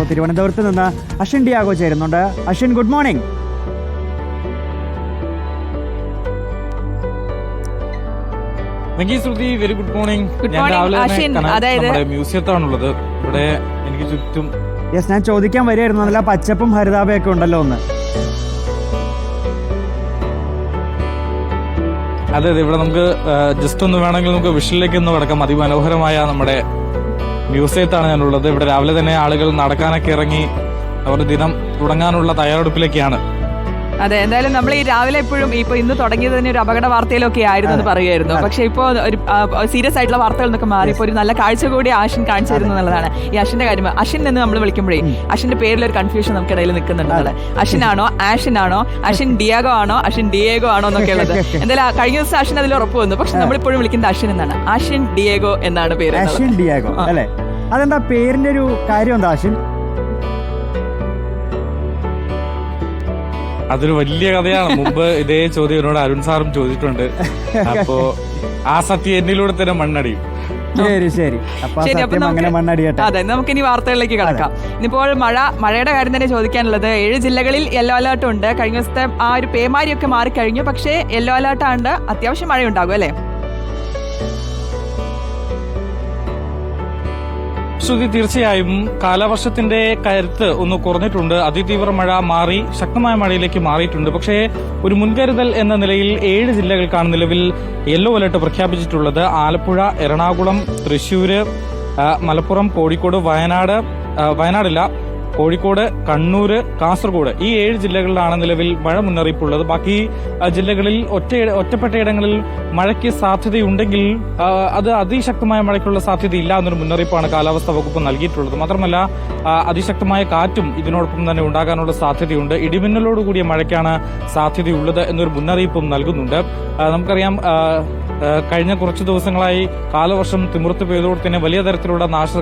ഇപ്പോൾ തിരുവനന്തപുരത്ത് നിന്ന് അശ്വിൻ ഡിയാഗോ ചേരുന്നുണ്ട്. Ashwin good morning very good morning ഞാൻ രാവിലെ മ്യൂസിയത്താണുള്ളത്. ഇവിടെ എനിക്ക് ചുറ്റും യെസ് ഞാൻ ചോദിക്കാൻ വരികയായിരുന്നു നല്ല പച്ചപ്പും ഹരിതാപയൊക്കെ ഉണ്ടല്ലോ ഒന്ന്. അതെ അതെ ഇവിടെ നമുക്ക് ജസ്റ്റ് ഒന്ന് വേണമെങ്കിൽ നമുക്ക് വിഷലിലേക്ക് ഒന്ന് കിടക്കാം. അതിമനോഹരമായ നമ്മുടെ മ്യൂസിയത്താണ് ഞാനുള്ളത്. ഇവിടെ രാവിലെ തന്നെ ആളുകൾ നടക്കാനൊക്കെ ഇറങ്ങി അവരുടെ ദിനം തുടങ്ങാനുള്ള തയ്യാറെടുപ്പിലേക്കാണ്. അതെ എന്തായാലും നമ്മൾ ഈ രാവിലെ എപ്പോഴും ഇപ്പൊ ഇന്ന് തുടങ്ങിയത് തന്നെ ഒരു അപകട വാർത്തയിലൊക്കെ ആയിരുന്നു എന്ന് പറയുമായിരുന്നു. പക്ഷെ ഇപ്പോ ഒരു സീരിയസ് ആയിട്ടുള്ള വാർത്തകൾ എന്നൊക്കെ മാറി. ഇപ്പോൾ ഒരു നല്ല കാഴ്ച കൂടി ആഷിൻ കാണിച്ചു തരുന്നു എന്നുള്ളതാണ്. ഈ അഷിന്റെ കാര്യം അഷിൻ എന്ന് നമ്മൾ വിളിക്കുമ്പോഴേ അഷിന്റെ പേരിൽ ഒരു കൺഫ്യൂഷൻ നമുക്കിടയിൽ നിൽക്കുന്നുണ്ട് അഷിനാണോ ആഷിനാണോ ആണോ അഷിൻ ഡിയാഗോ ആണോ അഷിൻ ഡിയേഗോ ആണോ എന്നൊക്കെ ഉള്ളത്. എന്തായാലും കഴിഞ്ഞ ദിവസം അഷിൻ അതിൽ ഉറപ്പ് വന്നു. പക്ഷെ നമ്മളിപ്പോഴും വിളിക്കുന്നത് അഷിൻ എന്നാണ്. ആഷിൻ ഡിയേഗോ എന്നാണ് പേര്. അശ്വിൻ ഡിയാഗോ അല്ലേ? അതെന്താ പേരിന്റെ ഒരു കാര്യം എന്താ അശ്വിൻ അതൊരു വലിയ കഥയാണ്. മുമ്പ് ഇതേ ചോദ്യം എന്നോട് അരുൺ സാറും ചോദിച്ചിട്ടുണ്ട്. അപ്പോ ആ സത്യം എന്നിലൂടെ തന്നെ മണ്ണടി ശരി ശരി. അപ്പൊ ശരി അപ്പൊ സത്യം അങ്ങനെ നമുക്ക് മണ്ണടിയട്ടെ. അതെ നമുക്ക് ഇനി വാർത്തകളിലേക്ക് കടക്കാം. ഇനിയിപ്പോൾ മഴ മഴയുടെ കാര്യം തന്നെ ചോദിക്കാനുള്ളത്. ഏഴ് ജില്ലകളിൽ യെല്ലോ അലേർട്ട് ഉണ്ട്. കഴിഞ്ഞ ദിവസത്തെ ആ ഒരു പേമാരിയൊക്കെ മാറിക്കഴിഞ്ഞു. പക്ഷേ യെല്ലോ അലേർട്ട് ആണ്ട് അത്യാവശ്യം മഴയുണ്ടാകും അല്ലേ? ശ്രുതി തീർച്ചയായും കാലവർഷത്തിന്റെ കരുത്ത് ഒന്ന് കുറഞ്ഞിട്ടുണ്ട്. അതിതീവ്ര മഴ മാറി ശക്തമായ മഴയിലേക്ക് മാറിയിട്ടുണ്ട്. പക്ഷേ ഒരു മുൻകരുതൽ എന്ന നിലയിൽ ഏഴ് ജില്ലകൾക്കാണ് നിലവിൽ യെല്ലോ അലർട്ട് പ്രഖ്യാപിച്ചിട്ടുള്ളത്. ആലപ്പുഴ എറണാകുളം തൃശൂര് മലപ്പുറം കോഴിക്കോട് വയനാട് വയനാടില്ല കോഴിക്കോട് കണ്ണൂർ കാസർഗോഡ് ഈ ഏഴ് ജില്ലകളിലാണ് നിലവിൽ മഴ മുന്നറിയിപ്പുള്ളത്. ബാക്കി ജില്ലകളിൽ ഒറ്റ ഒറ്റപ്പെട്ട ഇടങ്ങളിൽ മഴയ്ക്ക് സാധ്യതയുണ്ടെങ്കിൽ അത് അതിശക്തമായ മഴയ്ക്കുള്ള സാധ്യതയില്ല എന്നൊരു മുന്നറിയിപ്പാണ് കാലാവസ്ഥാ വകുപ്പ് നൽകിയിട്ടുള്ളത്. മാത്രമല്ല അതിശക്തമായ കാറ്റും ഇതിനോടൊപ്പം തന്നെ ഉണ്ടാകാനുള്ള സാധ്യതയുണ്ട്. ഇടിമിന്നലോട് കൂടിയ മഴയ്ക്കാണ് സാധ്യതയുള്ളത് എന്നൊരു മുന്നറിയിപ്പും നൽകുന്നുണ്ട്. നമുക്കറിയാം കഴിഞ്ഞ കുറച്ച് ദിവസങ്ങളായി കാലവർഷം തിമിർത്ത് പെയ്തോടത്തിന് വലിയ തരത്തിലുള്ള നാശ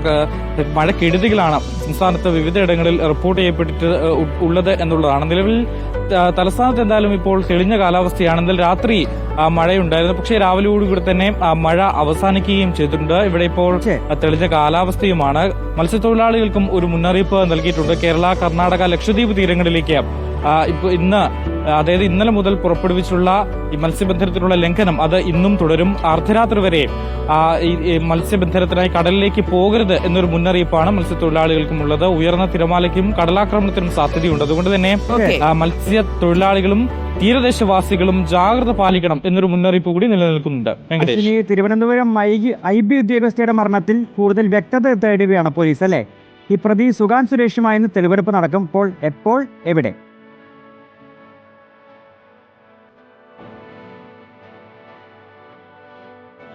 മഴക്കെടുതികളാണ് സംസ്ഥാനത്ത് വിവിധയിടങ്ങളിൽ റിപ്പോർട്ട് ചെയ്യപ്പെട്ടിട്ട് ഉള്ളത് എന്നുള്ളതാണ്. നിലവിൽ തലസ്ഥാനത്ത് എന്തായാലും ഇപ്പോൾ തെളിഞ്ഞ കാലാവസ്ഥയാണ് എന്നാൽ രാത്രി മഴയുണ്ടായിരുന്നു. പക്ഷേ രാവിലെയോടുകൂടി തന്നെ മഴ അവസാനിക്കുകയും ചെയ്തിട്ടുണ്ട്. ഇവിടെ ഇപ്പോൾ തെളിഞ്ഞ കാലാവസ്ഥയുമാണ്. മത്സ്യത്തൊഴിലാളികൾക്കും ഒരു മുന്നറിയിപ്പ് നൽകിയിട്ടുണ്ട്. കേരള കർണാടക ലക്ഷദ്വീപ് തീരങ്ങളിലേക്ക് ഇപ്പൊ ഇന്ന് അതായത് ഇന്നലെ മുതൽ പുറപ്പെടുവിച്ചുള്ള ഈ മത്സ്യബന്ധനത്തിനുള്ള ലംഘനം അത് ഇന്നും തുടരും. അർദ്ധരാത്രി വരെ മത്സ്യബന്ധനത്തിനായി കടലിലേക്ക് പോകരുത് എന്നൊരു മുന്നറിയിപ്പാണ് മത്സ്യത്തൊഴിലാളികൾക്കും ഉള്ളത് ഉയർന്ന തിരമാലയ്ക്കും കടലാക്രമണത്തിനും സാധ്യതയുണ്ട്. അതുകൊണ്ട് തന്നെ മത്സ്യത്തൊഴിലാളികളും തീരദേശവാസികളും ജാഗ്രത പാലിക്കണം എന്നൊരു മുന്നറിയിപ്പ് കൂടി നിലനിൽക്കുന്നുണ്ട്. തിരുവനന്തപുരം ഐ ബി ഉദ്യോഗസ്ഥയുടെ മരണത്തിൽ കൂടുതൽ വ്യക്തത തേടുകയാണ് പോലീസ് അല്ലേ? ഈ പ്രതി സുഗാൻ സുരേഷുമായി തെളിവെടുപ്പ് നടക്കും. ഇപ്പോൾ എപ്പോൾ? എവിടെ?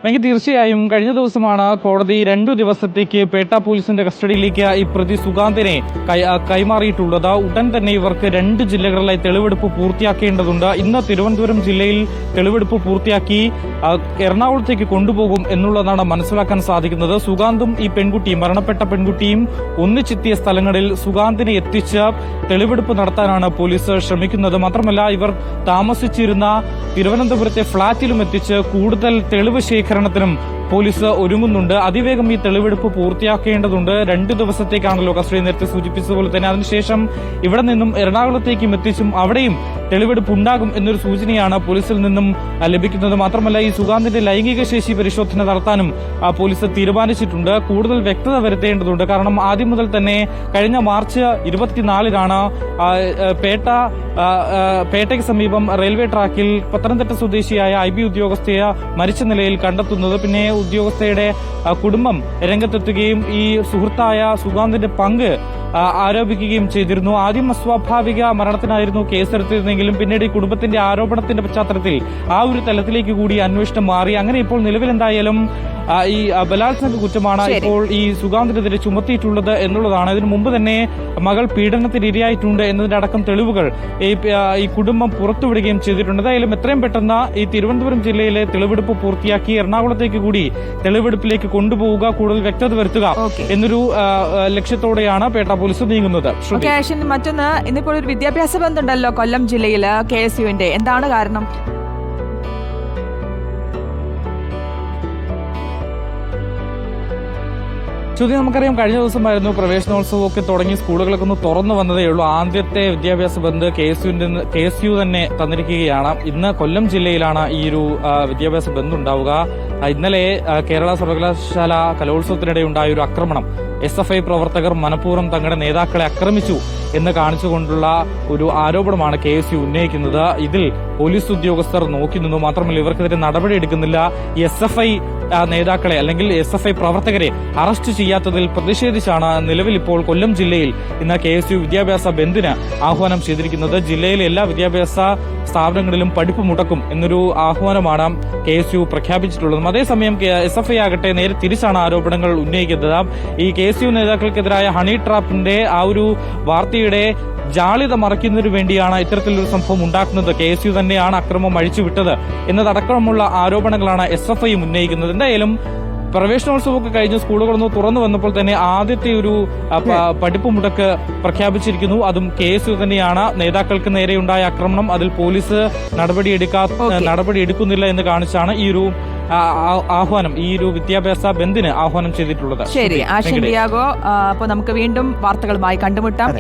എനിക്ക് തീർച്ചയായും കഴിഞ്ഞ ദിവസമാണ് കോടതി രണ്ടു ദിവസത്തേക്ക് പേട്ട പോലീസിന്റെ കസ്റ്റഡിയിലേക്ക് ഈ പ്രതി സുഗാന്തിനെ കൈമാറിയിട്ടുള്ളത്. ഉടൻ തന്നെ ഇവർക്ക് രണ്ട് ജില്ലകളിലായി തെളിവെടുപ്പ് പൂർത്തിയാക്കേണ്ടതുണ്ട്. ഇന്ന് തിരുവനന്തപുരം ജില്ലയിൽ തെളിവെടുപ്പ് പൂർത്തിയാക്കി എറണാകുളത്തേക്ക് കൊണ്ടുപോകും എന്നുള്ളതാണ് മനസ്സിലാക്കാൻ സാധിക്കുന്നത്. സുഗാന്തും ഈ പെൺകുട്ടിയും മരണപ്പെട്ട പെൺകുട്ടിയും ഒന്നിച്ചെത്തിയ സ്ഥലങ്ങളിൽ സുഗാന്തിനെ എത്തിച്ച് തെളിവെടുപ്പ് നടത്താനാണ് പോലീസ് ശ്രമിക്കുന്നത്. മാത്രമല്ല ഇവർ താമസിച്ചിരുന്ന തിരുവനന്തപുരത്തെ ഫ്ളാറ്റിലും എത്തിച്ച് കൂടുതൽ തെളിവ് ശേഖരണത്തിനും പോലീസ് ഒരുങ്ങുന്നുണ്ട്. അതിവേഗം ഈ തെളിവെടുപ്പ് പൂർത്തിയാക്കേണ്ടതുണ്ട്. രണ്ട് ദിവസത്തേക്കാണല്ലോ കസ്റ്റഡി നേരത്തെ സൂചിപ്പിച്ചതുപോലെ തന്നെ. അതിനുശേഷം ഇവിടെ നിന്നും എറണാകുളത്തേക്കും എത്തിച്ചും അവിടെയും തെളിവെടുപ്പ് ഉണ്ടാകും എന്നൊരു സൂചനയാണ് പോലീസിൽ നിന്നും ലഭിക്കുന്നത്. മാത്രമല്ല ഈ സുഗാന്തിന്റെ ലൈംഗിക ശേഷി പരിശോധന നടത്താനും പോലീസ് തീരുമാനിച്ചിട്ടുണ്ട്. കൂടുതൽ വ്യക്തത വരുത്തേണ്ടതുണ്ട്. കാരണം ആദ്യം മുതൽ തന്നെ കഴിഞ്ഞ മാർച്ച് ഇരുപത്തിനാലിനാണ് പേട്ട പേട്ടയ്ക്ക് സമീപം റെയിൽവേ ട്രാക്കിൽ പത്തനംതിട്ട സ്വദേശിയായ ഐ ബി ഉദ്യോഗസ്ഥയെ മരിച്ച നിലയിൽ കണ്ടെത്തുന്നത്. പിന്നെ ഉദ്യോഗസ്ഥയുടെ കുടുംബം രംഗത്തെത്തുകയും ഈ സുഹൃത്തായ സുഗാന്തിന്റെ പങ്ക് ആരോപിക്കുകയും ചെയ്തിരുന്നു. ആദ്യം അസ്വാഭാവിക മരണത്തിനായിരുന്നു കേസെടുത്തിരുന്നെങ്കിലും പിന്നീട് ഈ കുടുംബത്തിന്റെ ആരോപണത്തിന്റെ പശ്ചാത്തലത്തിൽ ആ ഒരു തലത്തിലേക്ക് കൂടി അന്വേഷണം മാറി. അങ്ങനെ ഇപ്പോൾ നിലവിൽ എന്തായാലും ഈ ബലാത്സംഗ കുറ്റമാണ് ഇപ്പോൾ ഈ സുഗാന്തിനെതിരെ ചുമത്തിയിട്ടുള്ളത് എന്നുള്ളതാണ്. ഇതിനു മുമ്പ് തന്നെ മകൾ പീഡനത്തിന് ഇരയായിട്ടുണ്ട് എന്നതിന്റെ അടക്കം തെളിവുകൾ ഈ കുടുംബം പുറത്തുവിടുകയും ചെയ്തിട്ടുണ്ട്. എന്തായാലും എത്രയും പെട്ടെന്ന് ഈ തിരുവനന്തപുരം ജില്ലയിലെ തെളിവെടുപ്പ് പൂർത്തിയാക്കി എറണാകുളത്തേക്ക് കൂടി തെളിവെടുപ്പിലേക്ക് കൊണ്ടുപോവുക കൂടുതൽ വ്യക്തത വരുത്തുക എന്നൊരു ലക്ഷ്യത്തോടെയാണ് പേട്ട പോലീസ് നീങ്ങുന്നത്. മറ്റൊന്ന് ഇന്നിപ്പോൾ ഒരു വിദ്യാഭ്യാസ ബന്ധമുണ്ടല്ലോ കൊല്ലം ജില്ലയിൽ കെ എസ് യുവിന്റെ എന്താണ് കാരണം? ശ്രുതി നമുക്കറിയാം കഴിഞ്ഞ ദിവസമായിരുന്നു പ്രവേശനോത്സവമൊക്കെ തുടങ്ങി സ്കൂളുകളൊക്കെ ഒന്ന് തുറന്നു വന്നതേ ഉള്ളൂ. ആദ്യത്തെ വിദ്യാഭ്യാസ ബന്ദ് കെ എസ് യുവിന്റെ കെ എസ് യു തന്നെ തന്നിരിക്കുകയാണ്. ഇന്ന് കൊല്ലം ജില്ലയിലാണ് ഈ ഒരു വിദ്യാഭ്യാസ ബന്ദ് ഉണ്ടാവുക ഇന്നലെ കേരള സർവകലാശാല കലോത്സവത്തിനിടെ ഉണ്ടായ ഒരു ആക്രമണം. എസ് എഫ് ഐ പ്രവർത്തകർ മനഃപൂർവം തങ്ങളുടെ നേതാക്കളെ ആക്രമിച്ചു എന്ന് കാണിച്ചുകൊണ്ടുള്ള ഒരു ആരോപണമാണ് കെ എസ് യു ഉന്നയിക്കുന്നത്. ഇതിൽ പോലീസ് ഉദ്യോഗസ്ഥർ നോക്കി നിന്നു. മാത്രമല്ല ഇവർക്കെതിരെ നടപടി എടുക്കുന്നില്ല എസ് എഫ് ഐ നേതാക്കളെ അല്ലെങ്കിൽ എസ് എഫ് ഐ പ്രവർത്തകരെ അറസ്റ്റ് ചെയ്യാത്തതിൽ പ്രതിഷേധിച്ചാണ് നിലവിൽ ഇപ്പോൾ കൊല്ലം ജില്ലയിൽ ഇന്ന് കെ എസ് യു വിദ്യാഭ്യാസ ബന്ദിന് ആഹ്വാനം ചെയ്തിരിക്കുന്നത്. ജില്ലയിലെ എല്ലാ വിദ്യാഭ്യാസ സ്ഥാപനങ്ങളിലും പഠിപ്പ് മുടക്കും എന്നൊരു ആഹ്വാനമാണ് കെ എസ് യു പ്രഖ്യാപിച്ചിട്ടുള്ളതും. അതേസമയം എസ് എഫ് ഐ ആകട്ടെ നേരെ തിരിച്ചാണ് ആരോപണങ്ങൾ ഉന്നയിക്കുന്നത്. ഈ കെ എസ് യു നേതാക്കൾക്കെതിരായ ഹണി ട്രാപ്പിന്റെ ആ ഒരു വാർത്തയുടെ ജാളിത മറയ്ക്കുന്നതിനു വേണ്ടിയാണ് ഇത്തരത്തിലൊരു സംഭവം ഉണ്ടാക്കുന്നത്. കെ എസ് യു തന്നെയാണ് അക്രമം അഴിച്ചുവിട്ടത് എന്നതടക്കമുള്ള ആരോപണങ്ങളാണ് എസ് എഫ് ഐ ഉന്നയിക്കുന്നത്. എന്തായാലും പ്രവേശനോത്സവമൊക്കെ കഴിഞ്ഞ് സ്കൂളുകളൊന്ന് തുറന്നു വന്നപ്പോൾ തന്നെ ആദ്യത്തെ ഒരു പഠിപ്പ് മുടക്ക് പ്രഖ്യാപിച്ചിരിക്കുന്നു. അതും കെ എസ് യു തന്നെയാണ്. നേതാക്കൾക്ക് നേരെയുണ്ടായ ആക്രമണം അതിൽ പോലീസ് നടപടിയെടുക്കാ Okay. നടപടി എടുക്കുന്നില്ല എന്ന് കാണിച്ചാണ് ഈ ഒരു ആഹ്വാനം ഈ ഒരു വിദ്യാഭ്യാസ ബന്ദിന് ആഹ്വാനം ചെയ്തിട്ടുള്ളത്. ശരി. ആശങ്കയാകോ. ഡിയാഗോ അപ്പൊ നമുക്ക് വീണ്ടും വാർത്തകളുമായി കണ്ടുമുട്ടാം.